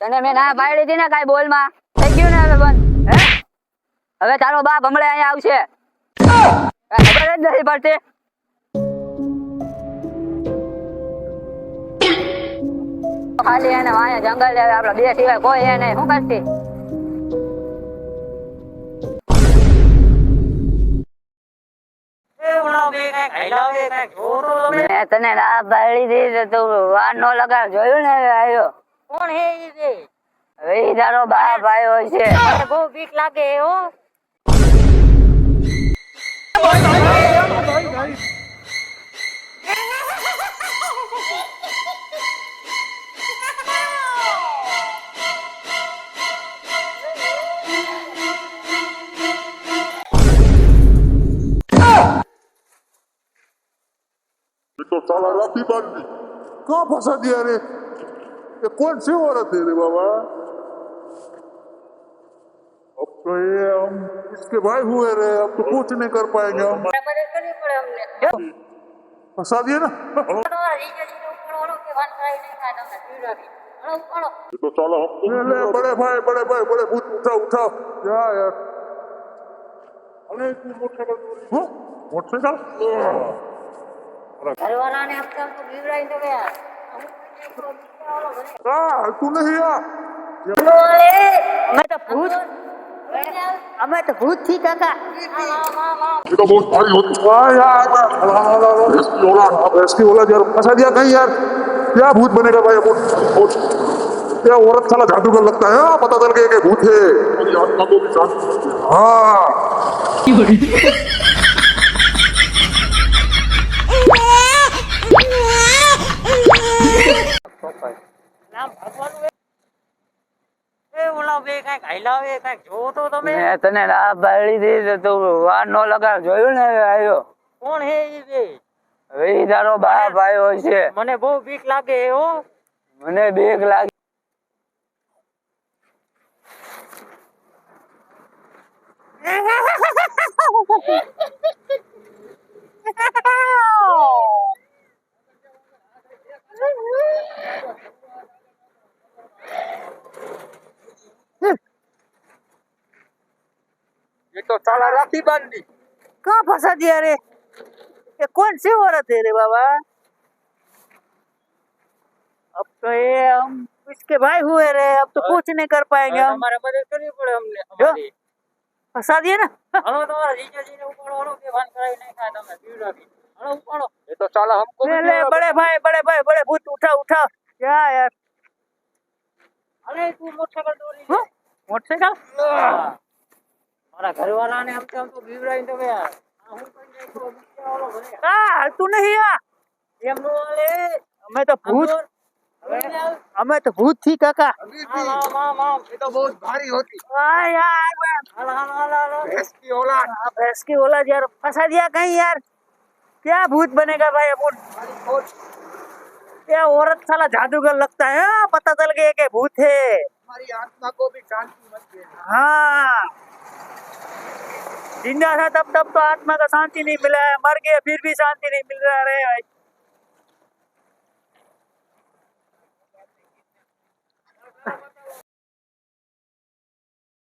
તને મેં ના પાડી હતી ને કાંઈ બોલમાં? થઈ ગયું ને હવે બંધ? હવે તારો બાપ હમણાં અહીંયા આવશે. ખબર જ નથી પડતી. ખાલી એને વાયા જંગલ આપડે બે સિવાય કોઈ એ નહીં. શું કરતી? તને ના પાડી દીધી, તું વાર નો લગાડ. જોયું ને આવ્યો. કોણ હે ઈ બે વેદાનો બાપ આવ્યો છે. મને બહુ બીક લાગે હો તો સાલા રાતી બાંધી કા ફસા દિયા રે? रे ये कौन सी औरत है रे बाबा अब तो ये हम इसके भाई हुए रे अब तो कुछ नहीं कर पाएंगे हम મદદ કરવી પડે અમને फंसा दिए ना તમારા જીજાજીને ઉપાડો કે વાત કરાવી નહીં થાય તમને પીવડાવી હળો ઉપાડો ये तो साला हमको ले ले बड़े भाई बड़े भाई बड़े भूत उठाओ उठाओ क्या यार अरे तू मोटरसाइकिल हाँ मोटरसाइकिल ઘરવાળાને હપ્તા તો પીવડાવી તો ગયા અમુક જગ્યાએ તો क्या तू नहीं मैं तो भूत मैं तो भूत थी काका। ये तो बहुत भारी होती है। यार। यार फंसा दिया कहीं यार? क्या भूत बनेगा भाई भूत? भूत। क्या औरत साला जादूगर लगता है? हाँ, पता चल गया कि भूत है। हाँ। તને ના પાડી હતી તું વાર નો લગાડ જોયું ને આવ્યો? કોણ હે ઈ બે? હવે તારો બાપ આવ્યો છે. મને બહુ બીક લાગે હો. મને બીક લાગે. साला राखी बाँध दी कहाँ फंसा दिया रे ये कौन सी औरत है रे बाबा? अब तो ये हम इसके भाई हुए रे अब तो कुछ नहीं कर पाएँगे हम। हमारा मदद करनी पड़े हमने जो फंसा दिया ना। हेलो हमारा जीजा जी ने ऊपर वालों के भान कराई नहीं खाया था तुमने बीड़ा भी। हेलो उपाड़ो। ये तो साला हमको ले ले बड़े भाई बड़े भाई बड़े भूत उठा उठा। क्या यार। अरे तू मोटरसाइकिल दौड़ी हाँ, मोटरसाइकिल? हाँ। મારા ઘરવાળાને આમ તો આમ તો પીવડાવી તો ગયા આ હું કરી નાખ્યો, બીજાવાળો ઘરે. आ तू नहीं आ એમ નો હાલે. हमें तो भूत હવે હાલ. हमें तो भूत थी काका આમ, આમ, આમ, આમ. એ તો બહુ જ ભારી હતી आ यार હાલ હાલ હાલ હાલ इसकी औलाद हाँ, भैंस की औलाद यार फंसा दिया कहीं यार क्या भूत बनेगा भाई अपन क्या औरत साला जादूगर लगता है हाँ, पता चल गया कि भूत है हमारी आत्मा को भी शांति मत देना हाँ ज़िंदा था तब तब तो आत्मा का शांति नहीं मिला है, मर गए, फिर भी शांति नहीं मिल रहा है भाई